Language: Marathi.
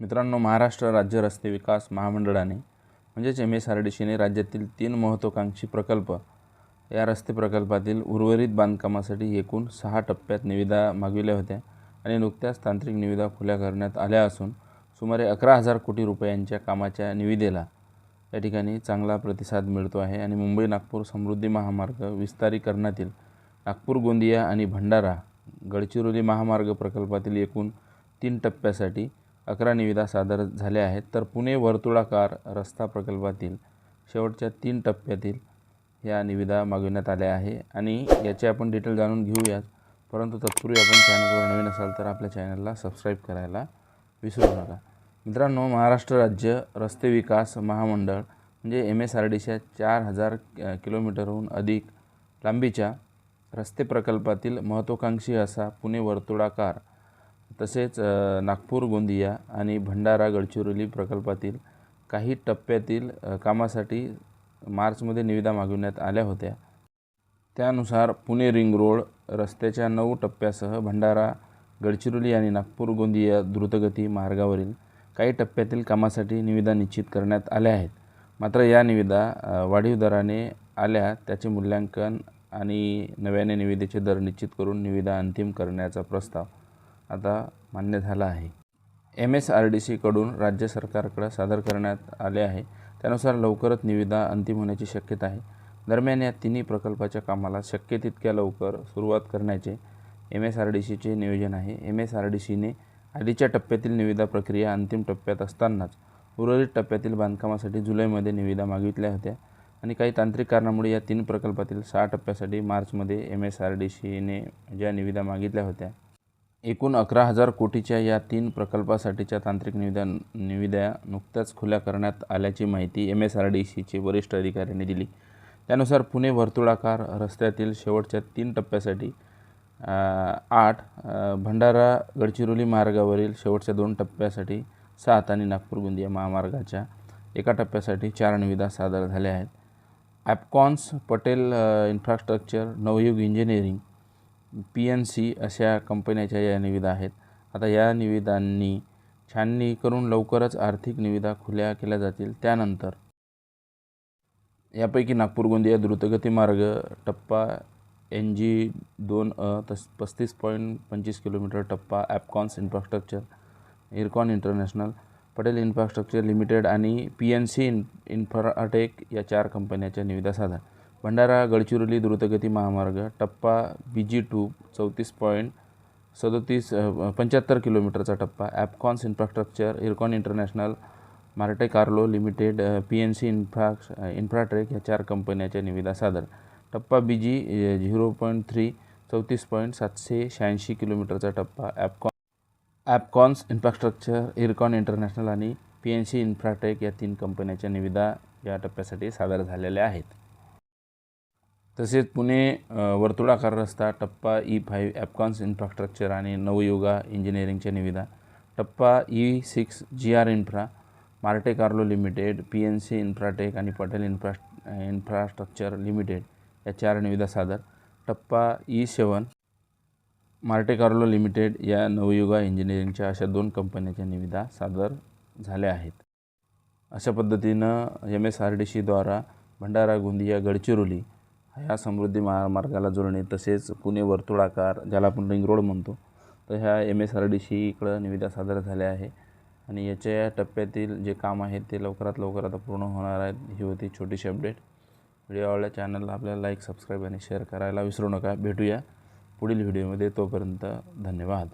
मित्रांनो महाराष्ट्र राज्य रस्ते विकास महामंडळाने म्हणजेच एम एस आर डी सीने राज्यातील तीन महत्त्वाकांक्षी प्रकल्प या रस्ते प्रकल्पातील उर्वरित बांधकामासाठी एकूण सहा टप्प्यात निविदा मागविल्या होत्या आणि नुकत्याच तांत्रिक निविदा खुल्या करण्यात आल्या असून सुमारे अकरा हजार कोटी रुपयांच्या कामाच्या निविदेला या ठिकाणी चांगला प्रतिसाद मिळतो आहे आणि मुंबई नागपूर समृद्धी महामार्ग विस्तारीकरणातील नागपूर गोंदिया आणि भंडारा गडचिरोली महामार्ग प्रकल्पातील एकूण तीन टप्प्यासाठी अकरा निविदा सादर झाल्या आहेत तर पुणे वर्तुळाकार रस्ता प्रकल्पातील शेवटच्या तीन टप्प्यातील या निविदा मागविण्यात आल्या आहे आणि याचे आपण डिटेल जाणून घेऊयात. परंतु तत्पूर्वी आपण चॅनलवर नवीन असाल तर आपल्या चॅनलला सबस्क्राईब करायला विसरू नका. मित्रांनो महाराष्ट्र राज्य रस्ते विकास महामंडळ म्हणजे एम एस आर डीच्या चार हजार किलोमीटरहून अधिक लांबीच्या रस्ते प्रकल्पातील महत्त्वाकांक्षी असा पुणे वर्तुळाकार तसेच नागपूर गोंदिया आणि भंडारा गडचिरोली प्रकल्पातील काही टप्प्यातील कामासाठी मार्चमध्ये निविदा मागविण्यात आल्या होत्या. त्यानुसार पुणे रिंग रोड रस्त्याच्या नऊ टप्प्यासह भंडारा गडचिरोली आणि नागपूर गोंदिया द्रुतगती मार्गावरील काही टप्प्यातील कामासाठी निविदा निश्चित करण्यात आल्या आहेत. मात्र या निविदा वाढीव दराने आल्या त्याचे मूल्यांकन आणि नव्याने निविदेचे दर निश्चित करून निविदा अंतिम करण्याचा प्रस्ताव आता मान्य झाला आहे. एम एस आर डी सीकडून राज्य सरकारकडे सादर करण्यात आले आहे. त्यानुसार लवकरच निविदा अंतिम होण्याची शक्यता आहे. दरम्यान या तिन्ही प्रकल्पाच्या कामाला शक्य तितक्या लवकर सुरुवात करण्याचे एम एस आर डी सीचे नियोजन आहे. एम एस आर डी सीने आधीच्या टप्प्यातील निविदा प्रक्रिया अंतिम टप्प्यात असतानाच उर्वरित टप्प्यातील बांधकामासाठी जुलैमध्ये निविदा मागितल्या होत्या आणि काही तांत्रिक कारणामुळे या तीन प्रकल्पातील सहा टप्प्यासाठी मार्चमध्ये एम एस आर डी सीने ज्या निविदा मागितल्या होत्या एकूण अकरा हजार कोटीच्या या तीन प्रकल्पासाठीच्या तांत्रिक निविदा निविदा नुकत्याच खुल्या करण्यात आल्याची माहिती एम एस आर डी सीचे वरिष्ठ अधिकाऱ्यांनी दिली. त्यानुसार पुणे वर्तुळाकार रस्त्यातील शेवटच्या तीन टप्प्यासाठी आठ भंडारा गडचिरोली मार्गावरील शेवटच्या दोन टप्प्यासाठी सात आणि नागपूर गोंदिया महामार्गाच्या एका टप्प्यासाठी चार निविदा सादर झाल्या आहेत. Afcons Patel infrastructure Navayuga engineering P N C अशा कंपन्याच्या या निविदा आहेत. आता या निविदांनी छाननी करून लवकरच आर्थिक निविदा खुल्या केल्या जातील. त्यानंतर यापैकी नागपूर गोंदिया द्रुतगती मार्ग टप्पा एन जी दोन अ तस पस्तीस पॉईंट पंचवीस किलोमीटर टप्पा Afcons infrastructure Ircon international Patel infrastructure limited आणि P N C in infratech या चार कंपन्याच्या निविदा साधा. भंडारा गडचिरोली द्रुतगती महामार्ग टप्पा बी जी टू चौतीस पॉईंट सदोतीस पंच्याहत्तर किलोमीटरचा टप्पा Afcons infrastructure Ircon international Monte Carlo limited P N C infra infratech ह्या चार कंपन्याच्या निविदा सादर. टप्पा B G zero point three चौतीस पॉईंट सातशे शहाऐंशी किलोमीटरचा टप्पा ॲपकॉन ॲपकॉन्स इन्फ्रास्ट्रक्चर इरकॉन इंटरनॅशनल आणि पी एन सी इन्फ्राटेक या तीन कंपन्याच्या निविदा या टप्प्यासाठी सादर झालेल्या आहेत. तसेच पुणे वर्तुळाकार रस्ता टप्पा ई फाईव्ह ॲपकॉन्स इन्फ्रास्ट्रक्चर आणि नवयुगा इंजिनिअरिंगच्या निविदा. टप्पा E six G R infra Monte Carlo limited P N C infratech आणि पटेल इन्फ्रा इन्फ्रास्ट्रक्चर लिमिटेड या चार निविदा सादर. टप्पा e E seven Monte Carlo limited या नवयुगा इंजिनिअरिंगच्या अशा दोन कंपन्याच्या निविदा सादर झाल्या आहेत. अशा पद्धतीनं एम एस आर डी सीद्वारा भंडारा गोंदिया गडचिरोली ह्या समृद्धी महामार्गाला जोडणे तसेच पुणे वर्तुळाकार ज्याला आपण रिंग रोड म्हणतो तर ह्या M S R D C इकडं निविदा सादर झाल्या आहे. आणि याच्या या टप्प्यातील जे काम आहे ते लवकरात लवकर आता पूर्ण होणार आहेत. ही होती छोटीशी अपडेट. व्हिडिओ आवडल्या चॅनलला आपल्याला लाईक सबस्क्राईब आणि शेअर करायला विसरू नका. भेटूया पुढील व्हिडिओमध्ये. तोपर्यंत धन्यवाद.